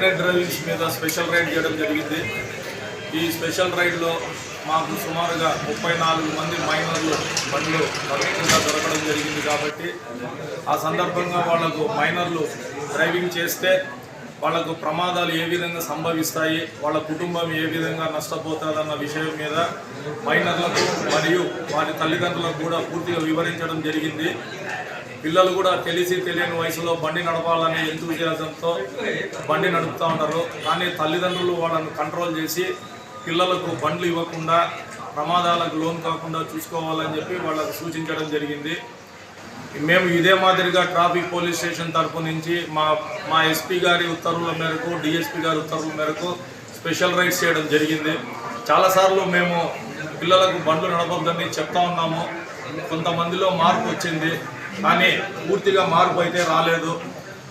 Ride drivings మీద special raid చేయడం జరిగింది. ఈ స్పెషల్ రైడ్లో మాకు సుమారుగా ముప్పై నాలుగు మంది మైనర్లు బండ్లు నడవకుండా దొరకడం జరిగింది కాబట్టి ఆ సందర్భంగా వాళ్ళకు మైనర్లు డ్రైవింగ్ చేస్తే వాళ్ళకు ప్రమాదాలు ఏ విధంగా సంభవిస్తాయి వాళ్ళ కుటుంబం ఏ విధంగా నష్టపోతుందన్న విషయం మీద మైనర్లకు మరియు వారి తల్లిదండ్రులకు కూడా పూర్తిగా వివరించడం జరిగింది. పిల్లలు కూడా తెలిసి తెలియని వయసులో బండి నడపాలనే ఎంతూజియాజంతో బండి నడుపుతూ ఉంటారు. కానీ తల్లిదండ్రులు వాళ్ళను కంట్రోల్ చేసి పిల్లలకు బండ్లు ఇవ్వకుండా ప్రమాదాలకు లోన్ కాకుండా చూసుకోవాలని చెప్పి వాళ్ళకు సూచించడం జరిగింది. మేము ఇదే మాదిరిగా ట్రాఫిక్ పోలీస్ స్టేషన్ తరపు నుంచి మా మా ఎస్పీ గారి ఉత్తర్వుల మేరకు డిఎస్పీ గారి ఉత్తర్వుల మేరకు స్పెషల్ రైడ్స్ చేయడం జరిగింది. చాలాసార్లు మేము పిల్లలకు బండ్లు నడపొద్దని చెప్తా ఉన్నాము. కొంతమందిలో మార్పు వచ్చింది. కానీ పూర్తిగా మార్పు అయితే రాలేదు.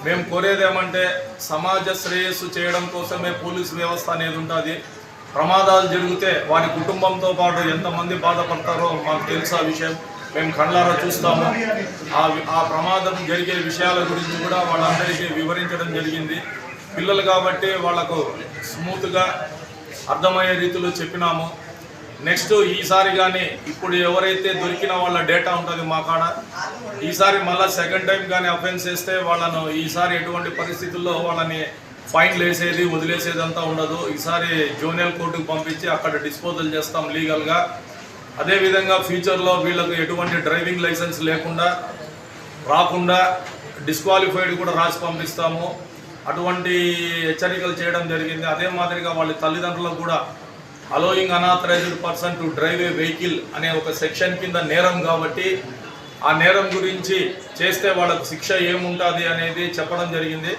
మేము కోరేది ఏమంటే సమాజ శ్రేయస్సు చేయడం కోసమే పోలీస్ వ్యవస్థ అనేది ఉంటుంది. ప్రమాదాలు జరిగితే వారి కుటుంబంతో పాటు ఎంతమంది బాధపడతారో మాకు తెలుసు ఆ విషయం. మేము కళ్ళారా చూస్తాము. ఆ ఆ ప్రమాదం జరిగే విషయాల గురించి కూడా వాళ్ళందరికీ వివరించడం జరిగింది. పిల్లలు కాబట్టి వాళ్ళకు స్మూత్గా అర్థమయ్యే రీతిలో చెప్పినాము. నెక్స్ట్ ఈసారి కానీ ఇప్పుడు ఎవరైతే దొరికిన వాళ్ళ డేటా ఉంటుంది మా కాడ ఈసారి మళ్ళీ సెకండ్ టైం కానీ అఫెన్స్ చేస్తే వాళ్ళను ఈసారి ఎటువంటి పరిస్థితుల్లో వాళ్ళని ఫైన్లు వేసేది వదిలేసేది అంతా ఉండదు. ఈసారి జూనియర్ కోర్టుకు పంపించి అక్కడ డిస్పోజల్ చేస్తాం లీగల్గా. అదేవిధంగా ఫ్యూచర్లో వీళ్ళకు ఎటువంటి డ్రైవింగ్ లైసెన్స్ లేకుండా రాకుండా డిస్క్వాలిఫైడ్ కూడా రాసి పంపిస్తాము. అటువంటి హెచ్చరికలు చేయడం జరిగింది. అదే మాదిరిగా వాళ్ళ తల్లిదండ్రులకు కూడా allowing unauthorised person to drive a vehicle అనే ఒక సెక్షన్ కింద నేరం కాబట్టి ఆ నేరం గురించి చేస్తే వాళ్ళకు శిక్ష ఏముంటుంది అనేది చెప్పడం జరిగింది.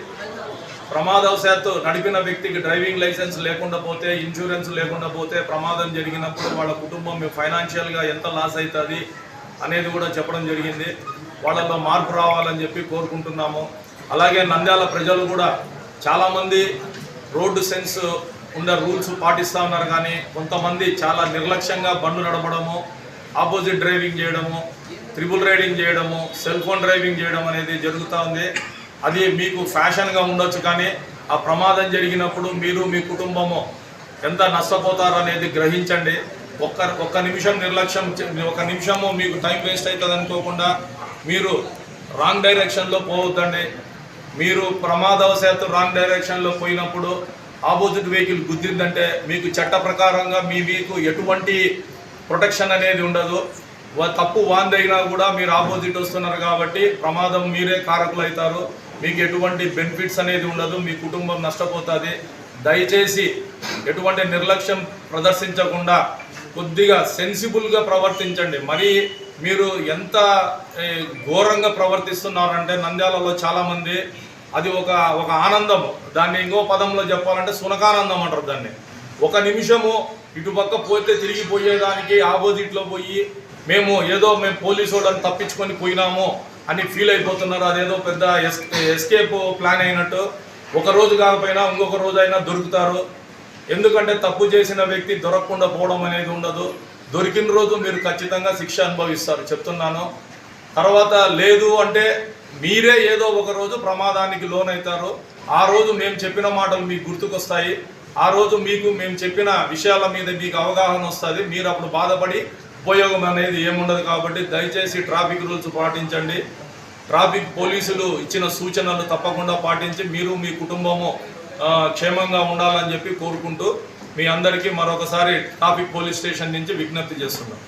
ప్రమాదవశాత్తు నడిపిన వ్యక్తికి డ్రైవింగ్ లైసెన్స్ లేకుండా పోతే ఇన్సూరెన్స్ లేకుండా పోతే ప్రమాదం జరిగినప్పుడు వాళ్ళ కుటుంబం ఫైనాన్షియల్గా ఎంత లాస్ అవుతుంది అనేది కూడా చెప్పడం జరిగింది. వాళ్ళలో మార్పు రావాలని చెప్పి కోరుకుంటున్నాము. అలాగే నంద్యాల ప్రజలు కూడా చాలామంది రోడ్డు సెన్స్ ఉన్న రూల్స్ పాటిస్తూ ఉన్నారు కానీ కొంతమంది చాలా నిర్లక్ష్యంగా బండ్లు నడపడము ఆపోజిట్ డ్రైవింగ్ చేయడము త్రిబుల్ రైడింగ్ చేయడము సెల్ ఫోన్ డ్రైవింగ్ చేయడం అనేది జరుగుతూ ఉంది. అది మీకు ఫ్యాషన్గా ఉండొచ్చు కానీ ఆ ప్రమాదం జరిగినప్పుడు మీరు మీ కుటుంబము ఎంత నష్టపోతారు అనేది గ్రహించండి. ఒక్క ఒక్క నిమిషం నిర్లక్ష్యం ఒక నిమిషము మీకు టైం వేస్ట్ అవుతుంది అనుకోకుండా మీరు రాంగ్ డైరెక్షన్లో పోవద్దండి. మీరు ప్రమాదవశాత్తు రాంగ్ డైరెక్షన్లో పోయినప్పుడు ఆపోజిట్ వెహికల్ గుద్దిందంటే మీకు చట్ట ప్రకారంగా మీ మీకు ఎటువంటి ప్రొటెక్షన్ అనేది ఉండదు. వా- తప్పు వాందైనా కూడా మీరు ఆపోజిట్ వస్తున్నారు కాబట్టి ప్రమాదం మీరే కారకులు అవుతారు మీకు ఎటువంటి బెనిఫిట్స్ అనేది ఉండదు. మీ కుటుంబం నష్టపోతుంది. దయచేసి ఎటువంటి నిర్లక్ష్యం ప్రదర్శించకుండా కొద్దిగా సెన్సిబుల్గా ప్రవర్తించండి. మరి మీరు ఎంత ఘోరంగా ప్రవర్తిస్తున్నారంటే నంద్యాలలో చాలామంది అది ఒక ఒక ఆనందం దాన్ని ఇంకో పదంలో చెప్పాలంటే సునకానందం అంటారు దాన్ని. ఒక నిమిషము ఇటుపక్క పోతే తిరిగి పోయేదానికి ఆపోజిట్లో పోయి మేము ఏదో మేము పోలీసు వాళ్ళని తప్పించుకొని పోయినాము అని ఫీల్ అయిపోతున్నారు. అదేదో పెద్ద ఎస్ ఎస్కేప్ ప్లాన్ అయినట్టు. ఒక రోజు కాకపోయినా ఇంకొక రోజు అయినా దొరుకుతారు. ఎందుకంటే తప్పు చేసిన వ్యక్తి దొరకకుండా పోవడం అనేది ఉండదు. దొరికిన రోజు మీరు ఖచ్చితంగా శిక్ష అనుభవిస్తారు. చెప్తున్నాను. తర్వాత లేదు అంటే మీరే ఏదో ఒక రోజు ప్రమాదానికి లోనవుతారు ఆ రోజు మేము చెప్పిన మాటలు మీకు గుర్తుకొస్తాయి. ఆ రోజు మీకు మేము చెప్పిన విషయాల మీద మీకు అవగాహన వస్తుంది. మీరు అప్పుడు బాధపడి ఉపయోగం అనేది ఏముండదు కాబట్టి దయచేసి ట్రాఫిక్ రూల్స్ పాటించండి. ట్రాఫిక్ పోలీసులు ఇచ్చిన సూచనలు తప్పకుండా పాటించి మీరు మీ కుటుంబము క్షేమంగా ఉండాలని చెప్పి కోరుకుంటూ మీ అందరికీ మరొకసారి ట్రాఫిక్ పోలీస్ స్టేషన్ నుంచి విజ్ఞప్తి చేస్తున్నాం.